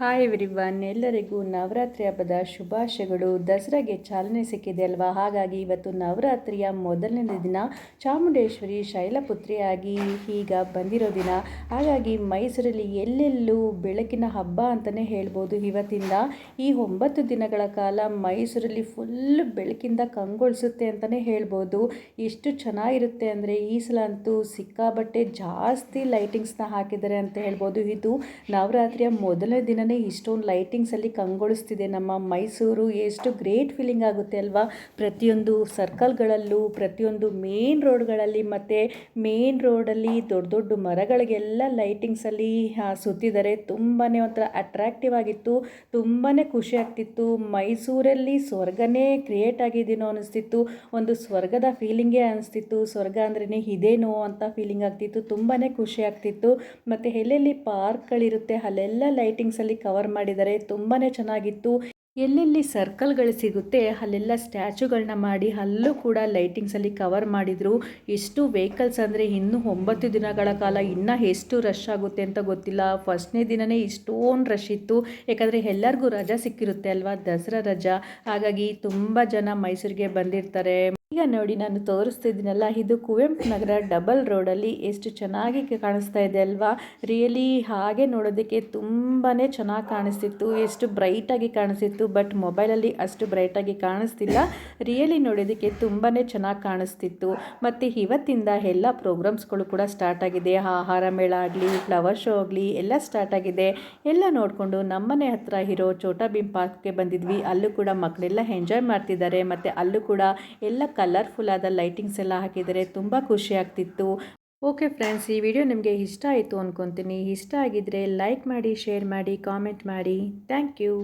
Hi everyone ಎಲ್ಲರಿಗೂ ನವರಾತ್ರಿ ಹಬ್ಬದ ಶುಭಾಶಯಗಳು. ದಸರಾಗೆ ಚಾಲನೆ ಸಿಕ್ಕಿದೆ ಅಲ್ವಾ? ಹಾಗಾಗಿ ಇವತ್ತು ನವರಾತ್ರಿಯ ಮೊದಲನೇ ದಿನ ಚಾಮುಂಡೇಶ್ವರಿ ಶೈಲಪುತ್ರಿಯಾಗಿ ಈಗ ಬಂದಿರೋ ದಿನ. ಹಾಗಾಗಿ ಮೈಸೂರಲ್ಲಿ ಎಲ್ಲೆಲ್ಲೂ ಬೆಳಕಿನ ಹಬ್ಬ ಅಂತಲೇ ಹೇಳ್ಬೋದು. ಇವತ್ತಿಂದ ಈ ಒಂಬತ್ತು ದಿನಗಳ ಕಾಲ ಮೈಸೂರಲ್ಲಿ ಫುಲ್ ಬೆಳಕಿಂದ ಕಂಗೊಳಿಸುತ್ತೆ ಅಂತಲೇ ಹೇಳ್ಬೋದು. ಎಷ್ಟು ಚೆನ್ನಾಗಿರುತ್ತೆ ಅಂದರೆ ಈ ಸಲ ಅಂತೂ ಸಿಕ್ಕಾಬಟ್ಟೆ ಜಾಸ್ತಿ ಲೈಟಿಂಗ್ಸ್ನ ಹಾಕಿದ್ದಾರೆ ಅಂತ ಹೇಳ್ಬೋದು. ಇದು ನವರಾತ್ರಿಯ ಮೊದಲನೇ ದಿನ ಇಷ್ಟೊಂದು ಲೈಟಿಂಗ್ಸಲ್ಲಿ ಕಂಗೊಳಿಸ್ತಿದೆ. ನಮ್ಮ ಮೈಸೂರು ಎಷ್ಟು ಗ್ರೇಟ್ ಫೀಲಿಂಗ್ ಆಗುತ್ತೆ ಅಲ್ವಾ? ಪ್ರತಿಯೊಂದು ಸರ್ಕಲ್ಗಳಲ್ಲೂ ಪ್ರತಿಯೊಂದು ಮೇನ್ ರೋಡ್ಗಳಲ್ಲಿ ಮತ್ತು ಮೇನ್ ರೋಡಲ್ಲಿ ದೊಡ್ಡ ದೊಡ್ಡ ಮರಗಳಿಗೆಲ್ಲ ಲೈಟಿಂಗ್ಸಲ್ಲಿ ಸುತ್ತಿದ್ದಾರೆ ತುಂಬಾ ಒಂಥರ ಅಟ್ರಾಕ್ಟಿವ್ ಆಗಿತ್ತು ತುಂಬಾ ಖುಷಿ ಆಗ್ತಿತ್ತು. ಮೈಸೂರಲ್ಲಿ ಸ್ವರ್ಗನೇ ಕ್ರಿಯೇಟ್ ಆಗಿದ್ದೀನೋ ಅನಿಸ್ತಿತ್ತು. ಒಂದು ಸ್ವರ್ಗದ ಫೀಲಿಂಗೇ ಅನಿಸ್ತಿತ್ತು. ಸ್ವರ್ಗ ಅಂದ್ರೇ ಇದೇನೋ ಅಂತ ಫೀಲಿಂಗ್ ಆಗ್ತಿತ್ತು. ತುಂಬಾ ಖುಷಿ ಆಗ್ತಿತ್ತು. ಮತ್ತು ಎಲ್ಲೆಲ್ಲಿ ಪಾರ್ಕ್ಗಳಿರುತ್ತೆ ಅಲ್ಲೆಲ್ಲ ಲೈಟಿಂಗ್ಸಲ್ಲಿ ಕವರ್ ಮಾಡಿದ್ದಾರೆ ತುಂಬಾ ಚೆನ್ನಾಗಿತ್ತು. ಎಲ್ಲೆಲ್ಲಿ ಸರ್ಕಲ್ಗಳು ಸಿಗುತ್ತೆ, ಅಲ್ಲೆಲ್ಲ ಸ್ಟ್ಯಾಚುಗಳನ್ನ ಮಾಡಿ, ಅಲ್ಲೂ ಕೂಡ ಲೈಟಿಂಗ್ಸಲ್ಲಿ ಕವರ್ ಮಾಡಿದರು. ಎಷ್ಟು ವೆಹಿಕಲ್ಸ್ ಅಂದರೆ ಇನ್ನೂ ಒಂಬತ್ತು ದಿನಗಳ ಕಾಲ, ಇನ್ನೂ ಎಷ್ಟು ರಶ್ ಆಗುತ್ತೆ ಅಂತ ಗೊತ್ತಿಲ್ಲ. ಫಸ್ಟ್ನೇ ದಿನವೇ ಇಷ್ಟೊಂದು ರಶ್ ಇತ್ತು. ಯಾಕಂದರೆ ಎಲ್ಲರಿಗೂ ರಜಾ ಸಿಕ್ಕಿರುತ್ತೆ ಅಲ್ವಾ? ದಸರಾ ರಜಾ. ಹಾಗಾಗಿ ತುಂಬ ಜನ ಮೈಸೂರಿಗೆ ಬಂದಿರ್ತಾರೆ. ಈಗ ನೋಡಿ ನಾನು ತೋರಿಸ್ತಿದ್ದೀನಲ್ಲ ಇದು ಕುವೆಂಪು ನಗರ ಡಬಲ್ ರೋಡಲ್ಲಿ ಎಷ್ಟು ಚೆನ್ನಾಗಿ ಕಾಣಿಸ್ತಾ ಇದೆ ಅಲ್ವಾ? ರಿಯಲಿ ಹಾಗೆ ನೋಡೋದಕ್ಕೆ ತುಂಬಾ ಚೆನ್ನಾಗಿ ಕಾಣಿಸ್ತಿತ್ತು, ಎಷ್ಟು ಬ್ರೈಟಾಗಿ ಕಾಣಿಸ್ತಿತ್ತು ಬಟ್ ಮೊಬೈಲಲ್ಲಿ ಅಷ್ಟು ಬ್ರೈಟಾಗಿ ಕಾಣಿಸ್ತಿಲ್ಲ. ರಿಯಲಿ ನೋಡೋದಕ್ಕೆ ತುಂಬಾ ಚೆನ್ನಾಗಿ ಕಾಣಿಸ್ತಿತ್ತು. ಮತ್ತು ಇವತ್ತಿಂದ ಎಲ್ಲ ಪ್ರೋಗ್ರಾಮ್ಸ್ಗಳು ಕೂಡ ಸ್ಟಾರ್ಟ್ ಆಗಿದೆ. ಆಹಾರ ಮೇಳ ಆಗಲಿ ಫ್ಲವರ್ ಶೋ ಆಗಲಿ, ಎಲ್ಲ ಸ್ಟಾರ್ಟ್ ಆಗಿದೆ. ಎಲ್ಲ ನೋಡಿಕೊಂಡು ನಮ್ಮನೆ ಹತ್ರ ಇರೋ ಚೋಟಾ ಭೀಮ್ ಪಾರ್ಕ್ಗೆ ಬಂದಿದ್ವಿ. ಅಲ್ಲೂ ಕೂಡ ಮಕ್ಕಳೆಲ್ಲ ಎಂಜಾಯ್ ಮಾಡ್ತಿದ್ದಾರೆ. ಮತ್ತು ಅಲ್ಲೂ ಕೂಡ ಎಲ್ಲ ಕಲರ್ಫುಲ್ ಆದ ಲೈಟಿಂಗ್ಸ್ ಎಲ್ಲ ಹಾಕಿದರೆ ತುಂಬ ಖುಷಿ ಆಗ್ತಿತ್ತು. ಓಕೆ ಫ್ರೆಂಡ್ಸ್, ಈ ವಿಡಿಯೋ ನಿಮಗೆ ಇಷ್ಟ ಆಯಿತು ಅಂದ್ಕೊತೀನಿ ಇಷ್ಟ ಆಗಿದ್ದರೆ ಲೈಕ್ ಮಾಡಿ, ಶೇರ್ ಮಾಡಿ, ಕಾಮೆಂಟ್ ಮಾಡಿ. Thank you.